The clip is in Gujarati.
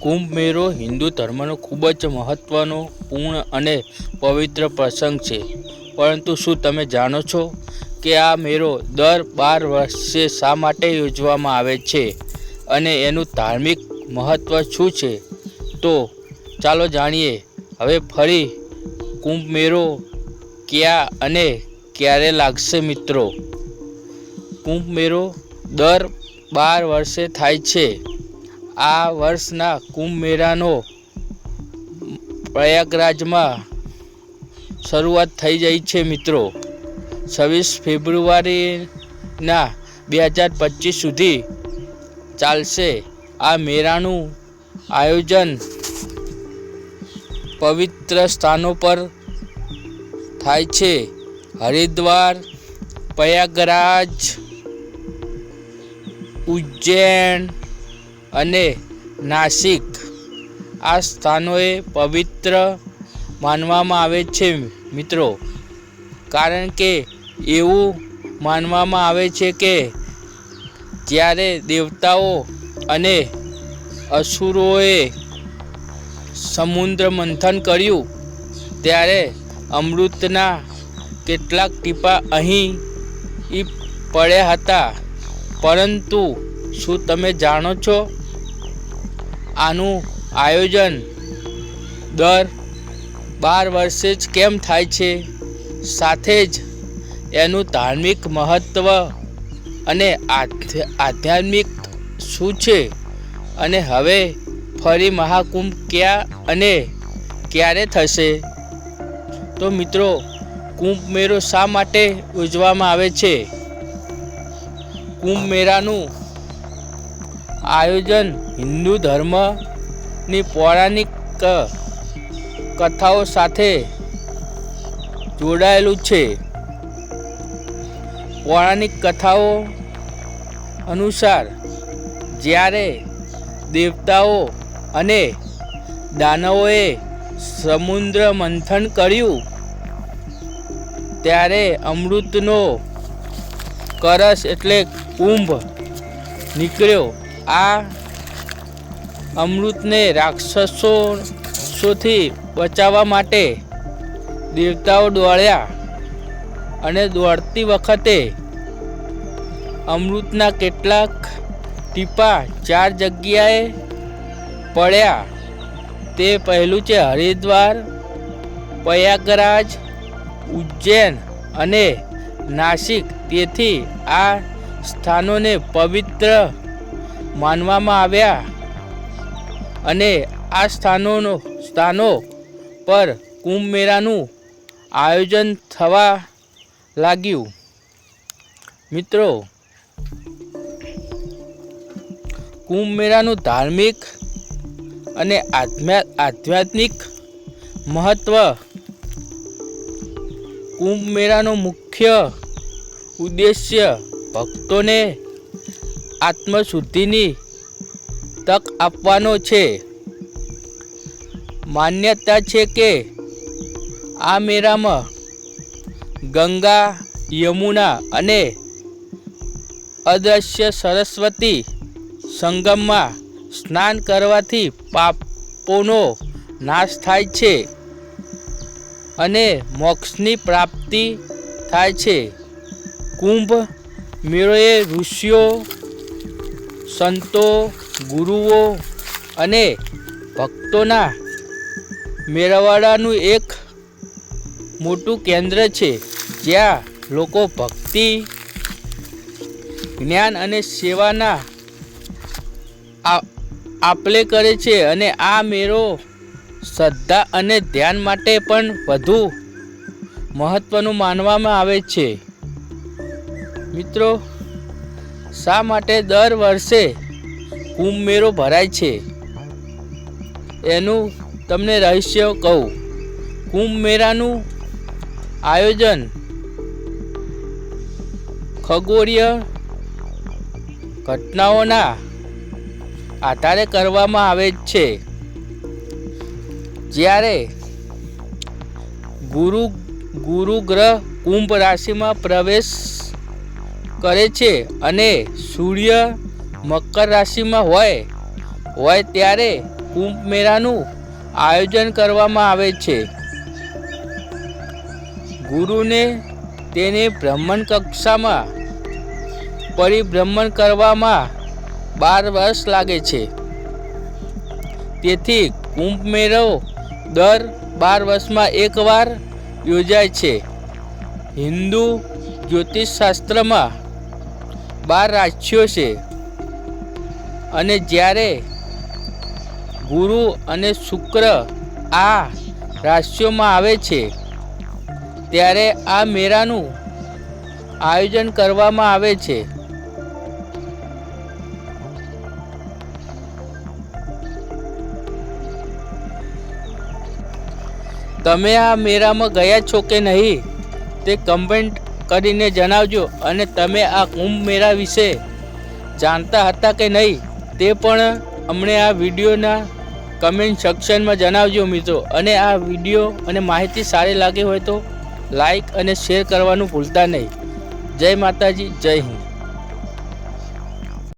કુંભ મેળો હિન્દુ ધર્મનો ખૂબ જ મહત્ત્વનો પૂર્ણ અને પવિત્ર પ્રસંગ છે. પરંતુ શું તમે જાણો છો કે આ મેળો દર બાર વર્ષે શા માટે યોજવામાં આવે છે અને એનું ધાર્મિક મહત્ત્વ શું છે? તો ચાલો જાણીએ. હવે ફરી કુંભ મેળો ક્યાં અને ક્યારે લાગશે મિત્રો? કુંભ મેળો દર બાર વર્ષે થાય છે. આ વર્ષના કુંભ મેળાનો પ્રયાગરાજમાં શરૂઆત થઈ જાય છે મિત્રો. છવ્વીસ ફેબ્રુઆરીના બે હજાર પચીસ સુધી ચાલશે આ મેળાનું આયોજન પવિત્ર સ્થાનો પર થાય છે. હરિદ્વાર, પ્રયાગરાજ, ઉજ્જૈન અને નાસિક. આ સ્થાનોએ પવિત્ર માનવામાં આવે છે, મિત્રો. કારણ કે એવું માનવામાં આવે છે કે જ્યારે દેવતાઓ અને અસુરોએ સમુદ્ર મંથન કર્યું, ત્યારે અમૃતના કેટલાક ટીપા અહીં પડ્યા હતા. પરંતુ શું તમે જાણો છો આનું આયોજન દર બાર વર્ષે જ કેમ થાય છે? સાથે જ એનું ધાર્મિક મહત્ત્વ અને આધ્યા- આધ્યાત્મિક શું છે? અને હવે ફરી મહાકુંભ ક્યાં અને ક્યારે થશે? તો મિત્રો, કુંભ મેળો શા માટે ઉજવવામાં આવે છે? કુંભ મેળાનું આયોજન હિન્દુ ધર્મની પૌરાણિક કથાઓ સાથે જોડાયેલું છે. પૌરાણિક કથાઓ અનુસાર જ્યારે દેવતાઓ અને દાનવોએ સમુદ્ર મંથન કર્યું, ત્યારે અમૃતનો કરસ એટલે કુંભ નીકળ્યો. આ અમૃતને રાક્ષસોથી બચાવવા માટે દેવતાઓ દોડ્યા અને દોડતી વખતે અમૃતના કેટલાક ટીપા ચાર જગ્યાએ પડ્યા. તે પહેલું છે હરિદ્વાર, પ્રયાગરાજ, ઉજ્જૈન અને નાસિક. તેથી આ સ્થાનોને પવિત્ર માનવામાં આવ્યા અને આ સ્થાનોનો, સ્થાનો પર કુંભ મેળાનું આયોજન થવા લાગ્યું. મિત્રો કુંભ મેળાનું ધાર્મિક અને આધ્યાત્મિક મહત્ત્વ કુંભ મેળાનો મુખ્ય ઉદ્દેશ્ય ભક્તોને આત્મશુદ્ધિની તક આપવાનો છે. માન્યતા છે કે આ મેળામાં ગંગા, યમુના અને અદૃશ્ય સરસ્વતી સંગમમાં સ્નાન કરવાથી પાપોનો નાશ થાય છે અને મોક્ષની પ્રાપ્તિ થાય છે. કુંભ મેળોએ ઋષિઓ સંતો, ગુરુઓ અને ભક્તોના મેળાવડાનું એક મોટું કેન્દ્ર છે, જ્યાં લોકો ભક્તિ, જ્ઞાન અને સેવાના આપલે કરે છે અને આ મેળો શ્રદ્ધા અને ધ્યાન માટે પણ વધુ મહત્ત્વનું માનવામાં આવે છે. મિત્રો શા માટે દર વર્ષે કુંભ મેળો ભરાય છે? એનું તમને રહસ્ય કહું. કુંભ મેળાનું આયોજન ખગોળીય ઘટનાઓના આધારે કરવામાં આવે છે. જ્યારે ગુરુ ગુરુ ગ્રહ કુંભ રાશિમાં પ્રવેશ કરે છે અને સૂર્ય મકર રાશિમાં હોય હોય ત્યારે કુંભ મેળાનું આયોજન કરવામાં આવે છે. ગુરુને તેને બ્રહ્મણ કક્ષામાં પરિભ્રમણ કરવામાં બાર વર્ષ લાગે છે. તેથી કુંભ મેળો દર બાર વર્ષમાં એકવાર યોજાય છે. હિન્દુ જ્યોતિષશાસ્ત્રમાં બાર રાશિઓ છે. અને જ્યારે ગુરુ અને શુક્ર આ રાશિઓમાં આવે છે, ત્યારે આ મેળાનું આયોજન કરવામાં આવે છે. તમે આ મેળામાં ગયા છો કે નહીં, તે કમેન્ટ કરીને જણાવજો અને તમે આ કુંભ મેળા વિશે જાણતા હતા કે નહીં, તે પણ અમને આ વિડીયોના કમેન્ટ સેક્શનમાં જણાવજો મિત્રો. અને આ વીડિયો અને માહિતી સારી લાગી હોય તો લાઈક અને શેર કરવાનું ભૂલતા નહીં. જય માતાજી, જય હિન્દ.